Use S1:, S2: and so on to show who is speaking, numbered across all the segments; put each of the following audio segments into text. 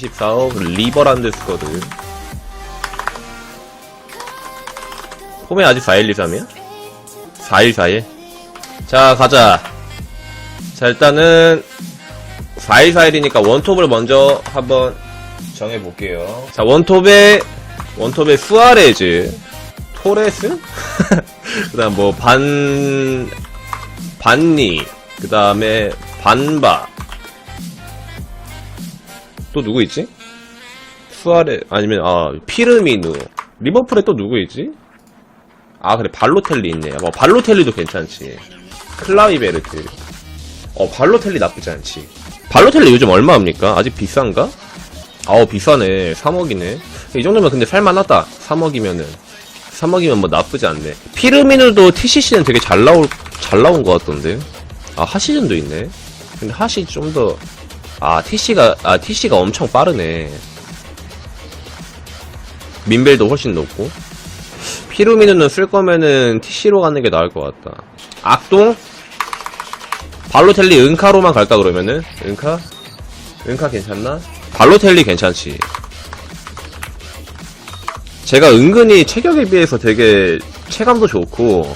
S1: 24억 리버란드 스쿼드 폼에 아직 4123이야? 4141? 자 가자. 자 일단은 4141이니까 원톱을 먼저 한번 정해볼게요. 자 원톱에 원톱에 수아레즈 토레스? 그 다음 뭐 반 반니 그 다음에 반바 또 누구 있지? 수아레 아니면 아 피르미누. 리버풀에 또 누구 있지? 아 그래 발로텔리 있네. 뭐 발로텔리도 괜찮지. 클라이베르트. 어 발로텔리 나쁘지 않지. 발로텔리 요즘 얼마입니까? 아직 비싼가? 아우 비싸네. 3억이네. 이 정도면 근데 살만하다. 3억이면은. 3억이면 뭐 나쁘지 않네. 피르미누도 TCC는 되게 잘 나올 잘 나온 것 같던데. 아 하시즌도 있네. 근데 하시 좀더 아, TC가, 아, TC가 엄청 빠르네. 민벨도 훨씬 높고. 피루미누는 쓸 거면은 TC로 가는 게 나을 것 같다. 악동? 발로텔리 은카로만 갈까, 그러면은? 은카? 은카 괜찮나? 발로텔리 괜찮지. 제가 은근히 체격에 비해서 되게 체감도 좋고,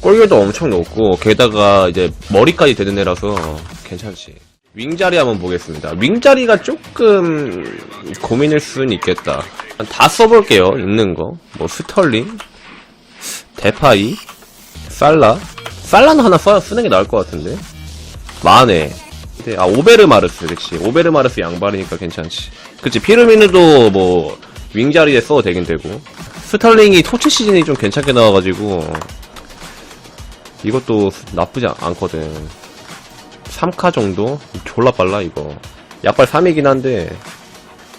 S1: 골격도 엄청 높고, 게다가 이제 머리까지 되는 애라서 괜찮지. 윙자리 한번 보겠습니다. 윙자리가 조금 고민일 수는 있겠다. 다 써볼게요. 있는 거. 뭐 스털링, 데파이, 살라. 살라는 하나 써, 쓰는 게 나을 것 같은데. 마네. 근데, 아 오베르마르스 그치. 오베르마르스 양발이니까 괜찮지. 그치. 피르미누도 뭐 윙자리에 써도 되긴 되고. 스털링이 토치 시즌이 좀 괜찮게 나와가지고 이것도 나쁘지 않- 않거든. 3카 정도? 졸라 빨라 이거 약발 3이긴 한데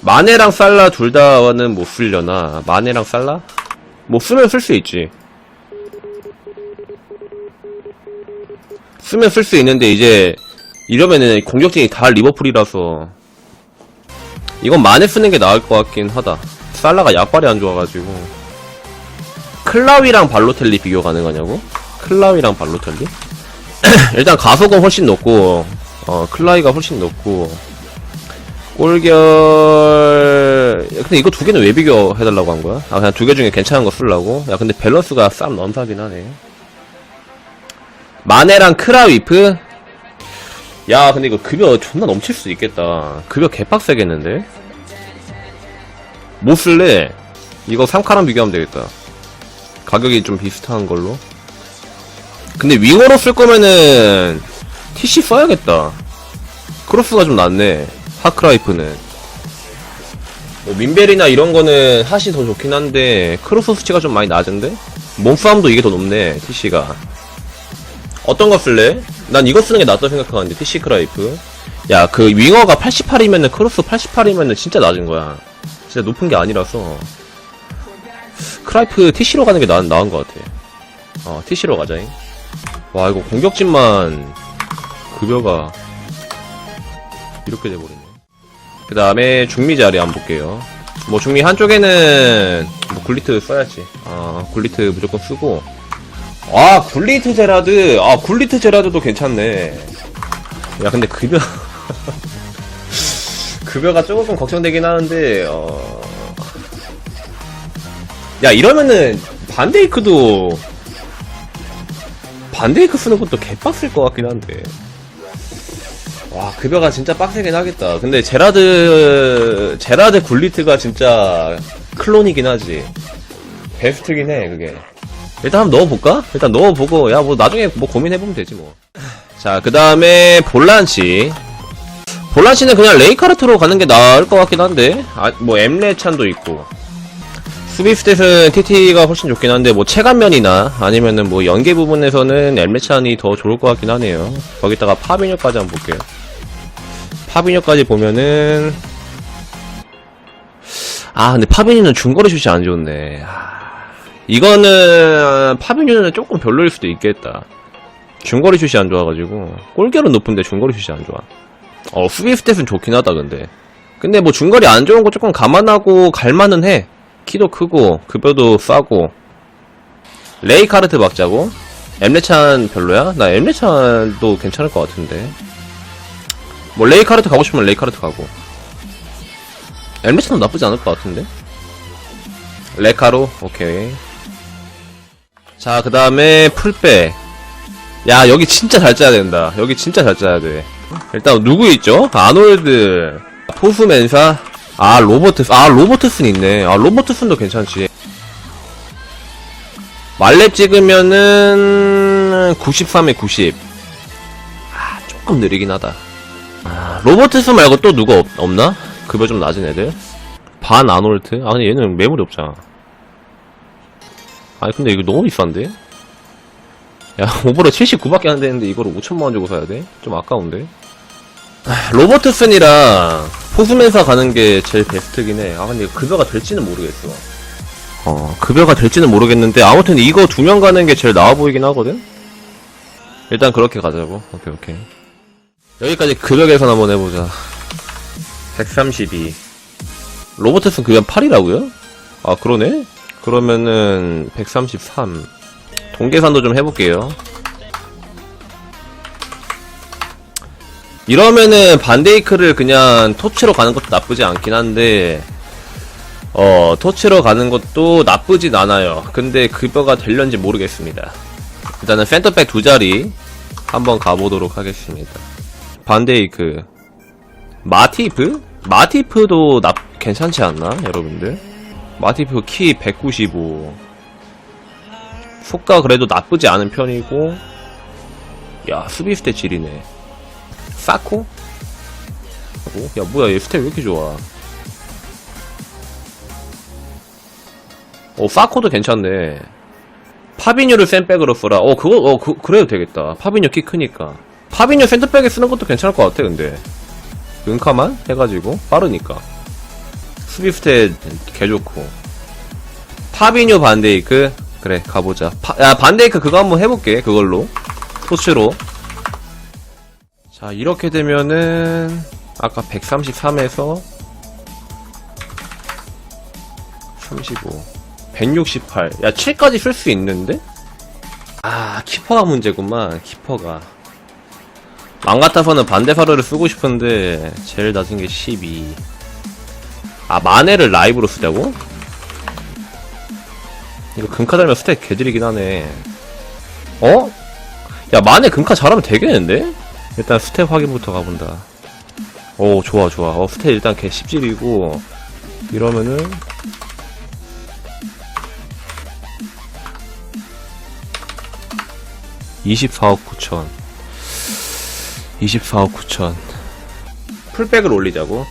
S1: 마네랑 살라 둘 다는 못 쓰려나 마네랑 살라? 뭐 쓰면 쓸 수 있지 쓰면 쓸 수 있는데 이제 이러면은 공격진이 다 리버풀이라서 이건 마네 쓰는 게 나을 것 같긴 하다 살라가 약발이 안 좋아가지고 클라위랑 발로텔리 비교 가능하냐고? 클라위랑 발로텔리? 일단 가속은 훨씬 높고 어 클라이가 훨씬 높고 골결 근데 이거 두 개는 왜 비교해달라고 한 거야? 아 그냥 두 개 중에 괜찮은 거 쓰려고? 야 근데 밸런스가 쌈 넘사긴 하네 마네랑 크라위프? 야 근데 이거 급여 존나 넘칠 수 있겠다 급여 개빡세겠는데? 못 쓸래? 이거 3카랑 비교하면 되겠다 가격이 좀 비슷한 걸로 근데 윙어로 쓸 거면은 TC 써야겠다. 크로스가 좀 낫네. 하크라이프는. 뭐 민벨이나 이런 거는 핫이 더 좋긴 한데 크로스 수치가 좀 많이 낮은데? 몸싸움도 이게 더 높네. TC가. 어떤 거 쓸래? 난 이거 쓰는 게 낫다 생각하는데 TC 크라이프. 야 그 윙어가 88이면은 크로스 88이면은 진짜 낮은 거야. 진짜 높은 게 아니라서. 크라이프 TC로 가는 게 나, 나은 것 같아. 어 TC로 가자잉. 와 이거 공격진만 급여가 이렇게 돼버리네. 그 다음에 중미 자리 한번 볼게요. 뭐 중미 한쪽에는 뭐 굴리트 써야지. 아 굴리트 무조건 쓰고. 아 굴리트 제라드! 아 굴리트 제라드도 괜찮네. 야 근데 급여 급여가 조금 걱정되긴 하는데 어... 야 이러면은 반데이크도 반데이크 쓰는 것도 개빡셀 것 같긴 한데. 와, 급여가 진짜 빡세긴 하겠다. 근데 제라드, 제라드 굴리트가 진짜 클론이긴 하지. 베스트긴 해, 그게. 일단 한번 넣어볼까? 일단 넣어보고, 야, 뭐 나중에 뭐 고민해보면 되지 뭐. 자, 그 다음에 볼란치. 볼란치는 그냥 레이카르트로 가는 게 나을 것 같긴 한데. 아, 뭐 엠레찬도 있고. 수비 스탯은 TT가 훨씬 좋긴 한데 뭐 체감면이나 아니면은 뭐 연계 부분에서는 엘메찬이 더 좋을 것 같긴 하네요. 거기다가 파비뉴까지 한번 볼게요. 파비뉴까지 보면은 아 근데 파비뉴는 중거리 슛이 안 좋네. 아, 이거는 파비뉴는 조금 별로일 수도 있겠다. 중거리 슛이 안 좋아가지고 골결은 높은데 중거리 슛이 안 좋아. 어 수비 스탯은 좋긴 하다 근데. 근데 뭐 중거리 안 좋은 거 조금 감안하고 갈만은 해. 키도 크고 급여도 싸고 레이 카르트 박자고 엠레찬 별로야? 나 엠레찬도 괜찮을 것 같은데 뭐 레이 카르트 가고 싶으면 레이 카르트 가고 엘메스는 나쁘지 않을 것 같은데? 레카로? 오케이. 자, 그 다음에 풀백. 야, 여기 진짜 잘 짜야 된다. 여기 진짜 잘 짜야 돼. 일단, 누구 있죠? 아놀드, 포수맨사, 아, 로버트스, 아, 로버트슨 있네. 아, 로버트슨도 괜찮지. 말렙 찍으면은, 93에 90. 아, 조금 느리긴 하다. 아, 로버트슨 말고 또 누가 없, 없나? 급여 좀 낮은 애들? 반 아놀트? 아, 근데 얘는 매물이 없잖아. 아니, 근데 이거 너무 비싼데? 야, 오버로 79밖에 안 되는데 이거를 5천만원 주고 사야 돼? 좀 아까운데? 아, 로버트슨이랑 포수맨사 가는 게 제일 베스트긴 해. 아, 근데 급여가 될지는 모르겠어. 어, 급여가 될지는 모르겠는데, 아무튼 이거 두 명 가는 게 제일 나아 보이긴 하거든? 일단 그렇게 가자고. 오케이, 오케이. 여기까지 급여 계산 한번 해보자. 132. 로버트슨 급여 8이라고요? 아, 그러네? 그러면은, 133. 동계산도 좀 해볼게요. 이러면은 반데이크를 그냥 토치로 가는 것도 나쁘지 않긴 한데, 어, 토치로 가는 것도 나쁘진 않아요. 근데 급여가 될런지 모르겠습니다. 일단은 센터백 두 자리 한번 가보도록 하겠습니다. 반데이크. 마티프? 마티프도 나, 괜찮지 않나? 여러분들? 마티프 키 195. 속가 그래도 나쁘지 않은 편이고, 야, 수비 스탯 질이네. 사코? 어? 야, 뭐야, 얘 스탯 왜 이렇게 좋아? 어, 사코도 괜찮네. 파비뉴를 센백으로 써라. 어, 그거, 어, 그, 그래도 되겠다. 파비뉴 키 크니까. 파비뉴 센터백에 쓰는 것도 괜찮을 것 같아, 근데. 은카만 해가지고, 빠르니까. 스탯 개 좋고. 파비뉴 반데이크. 그래, 가보자. 파, 야, 반데이크 그거 한번 해볼게, 그걸로. 토치로. 자, 이렇게 되면은, 아까 133에서, 35. 168. 야, 7까지 쓸 수 있는데? 아, 키퍼가 문제구만, 키퍼가. 맘 같아서는 반대사르를 쓰고 싶은데, 제일 낮은 게 12. 아, 마네를 라이브로 쓰자고? 이거 금카 달면 스택 개들이긴 하네. 어? 야, 마네 금카 잘하면 되겠는데? 일단 스텝 확인부터 가본다. 오, 좋아, 좋아. 어, 스텝 일단 개 10질이고, 이러면은, 24억 9천. 24억 9천. 풀백을 올리자고.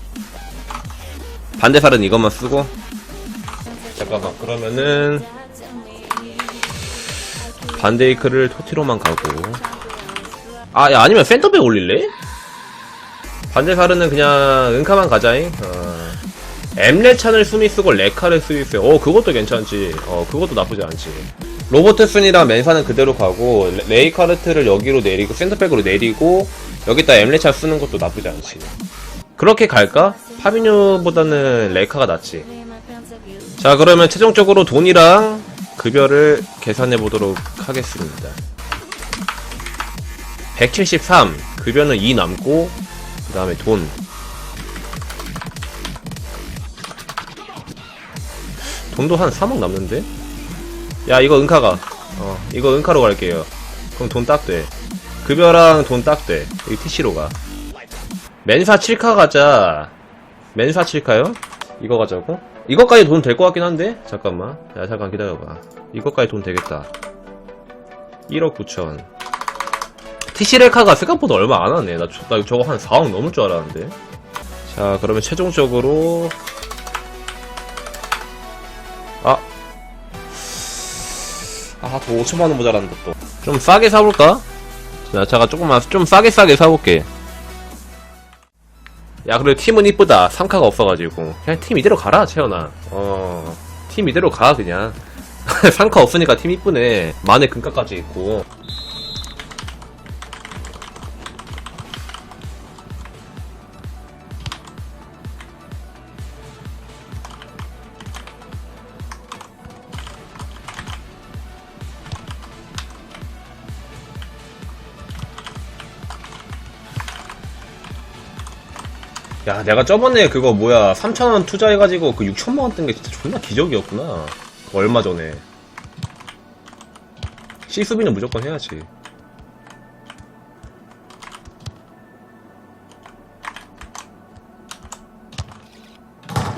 S1: 반대살은 이것만 쓰고. 잠깐만, 그러면은, 반데이크를 토티로만 가고. 아, 야, 아니면 센터백 올릴래? 반대살은 그냥 은카만 가자잉. 어. 엠레찬을 수미 쓰고 레카를 스위스. 어, 그것도 괜찮지. 어, 그것도 나쁘지 않지. 로버트슨이랑 맨사는 그대로 가고 레- 레이카르트를 여기로 내리고 센터백으로 내리고 여기다 엠레찬 쓰는 것도 나쁘지 않지. 그렇게 갈까? 파비뉴보다는 레이카가 낫지. 자, 그러면 최종적으로 돈이랑 급여를 계산해 보도록 하겠습니다. 173. 급여는 2 남고, 그 다음에 돈. 돈도 한 3억 남는데? 야, 이거 은카가. 어, 이거 은카로 갈게요. 그럼 돈 딱 돼. 급여랑 돈 딱 돼. 여기 TC로 가. 맨사 7카 가자. 맨사 7카요? 이거 가자고? 이거까지 돈 될 것 같긴 한데? 잠깐만. 야, 잠깐 기다려봐. 이거까지 돈 되겠다. 1억 9천. TC레카가 생각보다 얼마 안 하네. 나, 저- 나 저거 한 4억 넘을 줄 알았는데. 자, 그러면 최종적으로. 아. 아, 또 5천만원 모자란다, 또. 좀 싸게 사볼까? 자, 잠깐 조금만, 좀 싸게 싸게 사볼게. 야, 그래, 팀은 이쁘다. 3카가 없어가지고. 그냥 팀 이대로 가라, 채연아. 어, 팀 이대로 가, 그냥. 3카 없으니까 팀 이쁘네. 만에 금가까지 있고. 야, 내가 저번에 그거 뭐야, 3,000원 투자해가지고 그 6천만원 뜬 게 진짜 존나 기적이었구나. 그 얼마 전에. C수비는 무조건 해야지.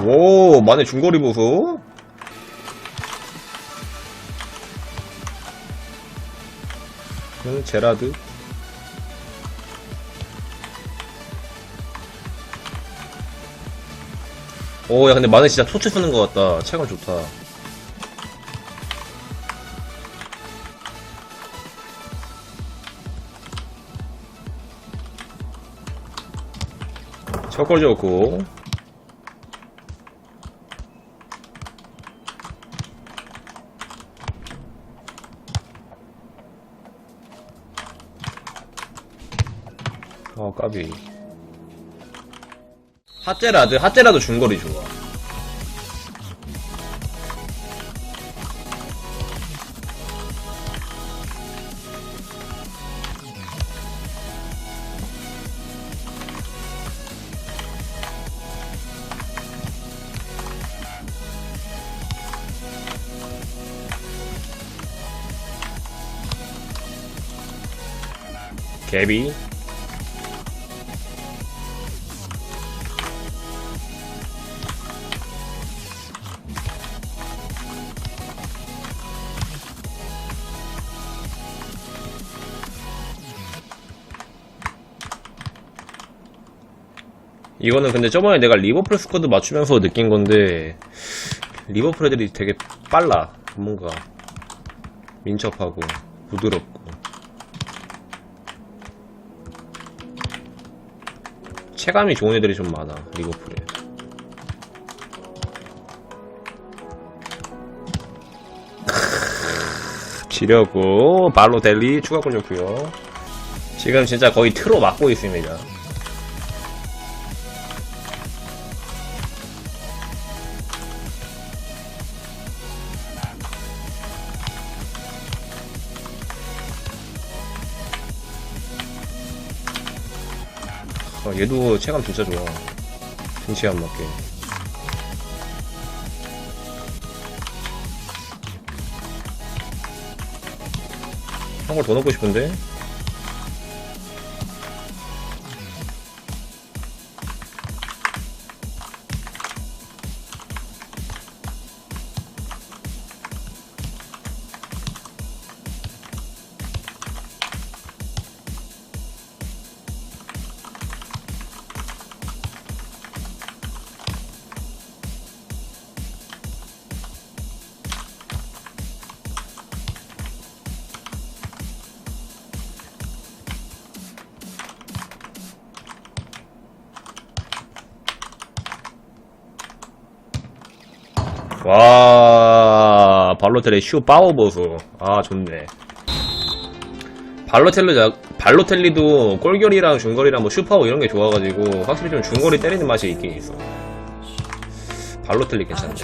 S1: 오, 만에 중거리 보소? 응, 제라드. 오, 야, 근데 마네 진짜 토치 쓰는 것 같다. 체감 좋다. 첫골 좋고. 어, 까비. 핫제라드, 핫제라드 중거리 좋아. 개비. 이거는 근데 저번에 내가 리버풀 스쿼드 맞추면서 느낀 건데 리버풀 애들이 되게 빨라. 뭔가 민첩하고 부드럽고. 체감이 좋은 애들이 좀 많아 리버풀에. 지려고 발로 델리 추가골 좋고요. 지금 진짜 거의 트로 막고 있습니다 어, 얘도 체감 진짜 좋아. 등치에 안 맞게. 한 걸 더 넣고 싶은데? 와, 발로텔의 슈 파워 보소. 아, 좋네. 발로텔리, 발로텔리도 골결이랑 중거리랑 뭐 슈파워 이런 게 좋아가지고 확실히 좀 중거리 때리는 맛이 있긴 있어. 발로텔리 괜찮네.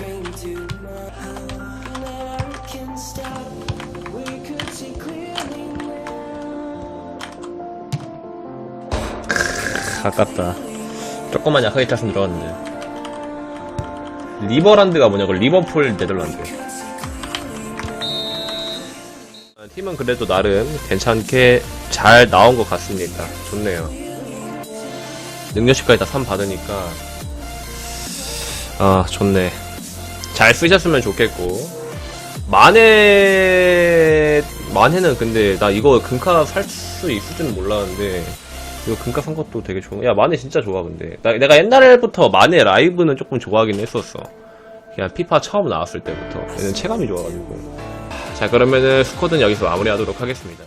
S1: 크, 아깝다. 조금만 약하게 찼으면 들어갔는데. 리버란드가 뭐냐고 리버풀 네덜란드. 팀은 그래도 나름 괜찮게 잘 나온 것 같습니다. 좋네요. 능력치까지 다 3 받으니까. 아 좋네. 잘 쓰셨으면 좋겠고. 만에 만에는 근데 나 이거 금카 살 수 있을지는 몰랐는데 이거 금가 산 것도 되게 좋은. 야, 마네 진짜 좋아, 근데. 나, 내가 옛날부터 마네 라이브는 조금 좋아하긴 했었어. 그냥 피파 처음 나왔을 때부터. 얘는 체감이 좋아가지고. 자, 그러면은 스쿼드는 여기서 마무리하도록 하겠습니다.